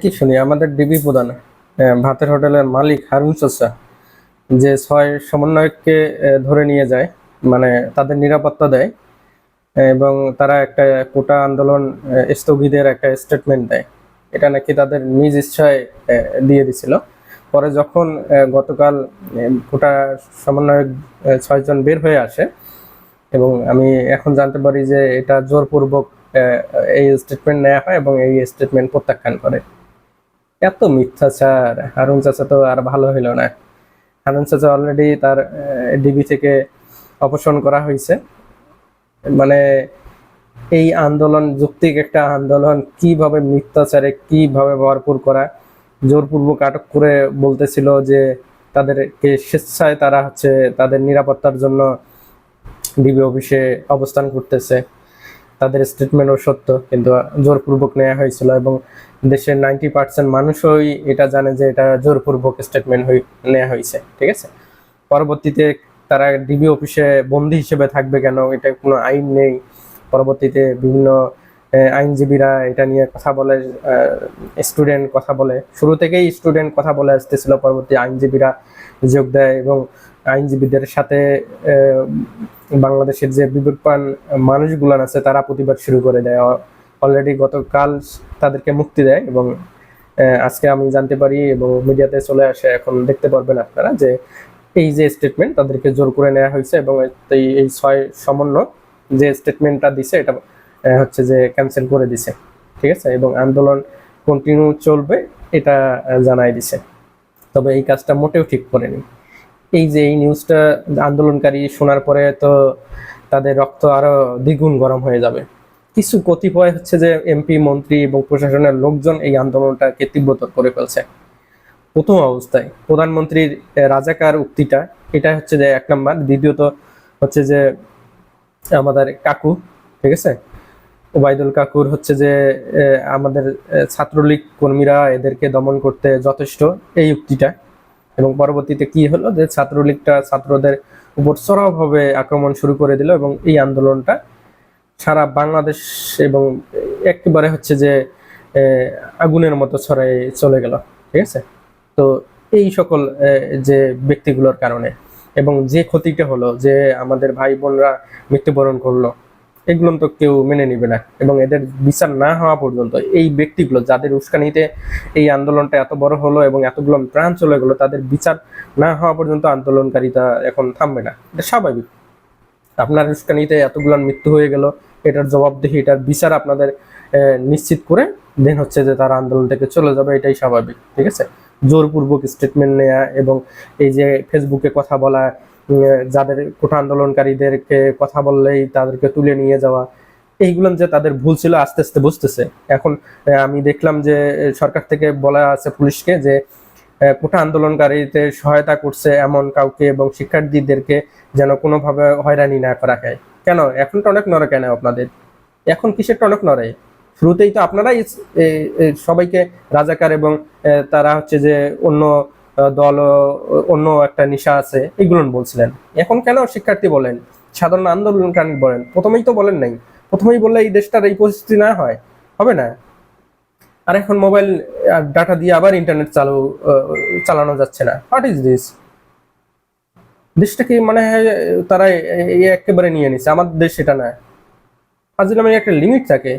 কি শুনি আমাদের ডিবি প্রধান ভাতের হোটেলের মালিক হারুন চাচা যে ছয় সমন্বয়ককে ধরে নিয়ে যায় মানে তাদের নিরাপত্তা দেয় এবং তারা একটা কোটা আন্দোলন স্থগিতের একটা স্টেটমেন্ট দেয়। এটা নাকি তাদের নিজ ইচ্ছায় দিয়ে দিছিল। পরে যখন গতকাল কোটা সমন্বয়ক ছয়জন বের হয়ে আসে, এবং আমি এখন জানতে পারি যে এটা জোরপূর্বক এই স্টেটমেন্ট নেওয়া হয় এবং এই স্টেটমেন্ট প্রত্যাখ্যান করে। এত মিথ্যাচার হারুন চাচা তো আর ভালো হইল না। হারুন চাচা অলরেডি তার ডিবি থেকে অপসারণ করা হয়েছে মানে এই আন্দোলন, যুক্তিক একটা আন্দোলন, কীভাবে মিথ্যাচারে, কীভাবে ভরপুর করা, জোরপূর্বক আটক করে বলতেছিল যে তাদেরকে স্বেচ্ছায় তারা হচ্ছে তাদের নিরাপত্তার জন্য ডিবি অফিসে অবস্থান করতেছে। তাদের স্টেটমেন্টও সত্য, কিন্তু জোরপূর্বক নেওয়া হয়েছিল এবং দেশের নাইনটি পার্সেন্ট মানুষই এটা জানে যে এটা জোরপূর্বক স্টেটমেন্ট নেওয়া হয়েছে, ঠিক আছে? পরবর্তীতে তারা ডিবি অফিসে বন্দি হিসেবে থাকবে কেন? এটা কোনো আইন নেই। পরবর্তীতে বিভিন্ন আইনজীবীরা এটা নিয়ে কথা বলে স্টুডেন্ট কথা বলে। শুরু থেকেই স্টুডেন্ট কথা বলে আসতেছিল। পরবর্তী আইনজীবীরা যোগ দেয় এবং আইনজীবীদের সাথে বাংলাদেশের যে বিবেকবান মানুষগুলান আছে, তারা প্রতিবাদ শুরু করে দেয়। অলরেডি গতকাল তাদেরকে মুক্তি দেয় এবং আজকে আমি জানতে পারি এবং মিডিয়াতে চলে আসে। এখন দেখতে পারবেন আপনারা যে এই যে স্টেটমেন্ট তাদেরকে জোর করে নেওয়া হয়েছে এবং এই ছয় সমন্বয় যে স্টেটমেন্টটা দিছে, এটা হচ্ছে যে ক্যান্সেল করে দিছে। ঠিক আছে? এবং আন্দোলন কন্টিনিউ চলবে, এটা জানাই দিছে। তবে এই কাজটা মোটেও ঠিক করেনি। এই যে এই নিউজটা আন্দোলনকারী শোনার পরে তো তাদের রক্ত আরও দ্বিগুণ গরম হয়ে যাবে। কিছু কতিপয় হচ্ছে যে এমপি মন্ত্রী এবং প্রশাসনের লোকজন এই আন্দোলনটাকে তীব্রতর করে ফেলছে। প্রথম অবস্থায় প্রধানমন্ত্রীর রাজাকার উক্তিটা এটা হচ্ছে যে এক নাম্বার। দ্বিতীয়ত হচ্ছে যে আমাদের কাকু, ঠিক আছে? ওবায়দুল কাকুর হচ্ছে যে আমাদের ছাত্রলীগ কর্মীরা এদেরকে দমন করতে যথেষ্ট। এই উক্তিটা এবং পরবর্তীতে কি হলো যে ছাত্রলীগটা ছাত্রদের উপর চড়াওভাবে আক্রমণ শুরু করে দিল এবং এই আন্দোলনটা সারা বাংলাদেশ এবং একেবারে হচ্ছে যে আগুনের মতো ছড়াই চলে গেল, ঠিক আছে? তো এই সকল যে ব্যক্তিগুলোর কারণে এবং যে ক্ষতিটা হলো যে আমাদের ভাই বোনরা মৃত্যুবরণ করল এগুলো তো কেউ মেনে নিবে না। এবং এদের বিচার না হওয়া পর্যন্ত এই ব্যক্তিগুলো যাদের উস্কানিতে এই আন্দোলনটা এত বড় হলো এবং এতগুলো প্রাণ চলে গেলো, তাদের বিচার না হওয়া পর্যন্ত আন্দোলনকারীতা এখন থামবে না। এটা স্বাভাবিক। আপনার উস্কানিতে এতগুলো মৃত্যু হয়ে গেল, এটার জবাবদিহি, এটার বিচার আপনাদের নিশ্চিত করে দেন হচ্ছে যে তারা আন্দোলন থেকে চলে যাবে, এটাই স্বাভাবিক। ঠিক আছে? জোরপূর্বক স্টেটমেন্ট নেওয়া এবং এই যে ফেসবুকে কথা বলা যাদের কোটা আন্দোলনকারীদেরকে কথা বললেই তাদেরকে তুলে নিয়ে যাওয়া, এইগুলো যে তাদের ভুল ছিল আস্তে আস্তে বুঝতেছে। এখন আমি দেখলাম যে সরকার থেকে বলা আছে পুলিশকে যে কোটা আন্দোলনকারীতে সহায়তা করছে এমন কাউকে এবং শিক্ষার্থীদেরকে যেন কোনোভাবে হয়রানি না করা হয়। কেন? এখন টনক নড়ে কেন আপনাদের? এখন কিসের টনক নড়ে? শুরুতেই তো আপনারাই সবাইকে রাজাকার এবং তারা হচ্ছে যে অন্য দল অন্য একটা নিশা আছে, এগুলো বলছিলেন। এখন কেন শিক্ষার্থী বলেন? সাধারণ আন্দোলন আন্দোলনকারী বলেন? প্রথমেই তো বলেন নাই। প্রথমেই বললে এই দেশটার এই পরিস্থিতি না হয়। হবে না? আর এখন মোবাইল ডাটা দিয়ে আবার ইন্টারনেট চালু চালানো যাচ্ছে না। হোয়াট ইজ দিস দেশটাকে মানে তারা একেবারে নিয়ে নিছে। আমাদের দেশ সেটা না। ফাজিলামের একটা লিমিট থাকে।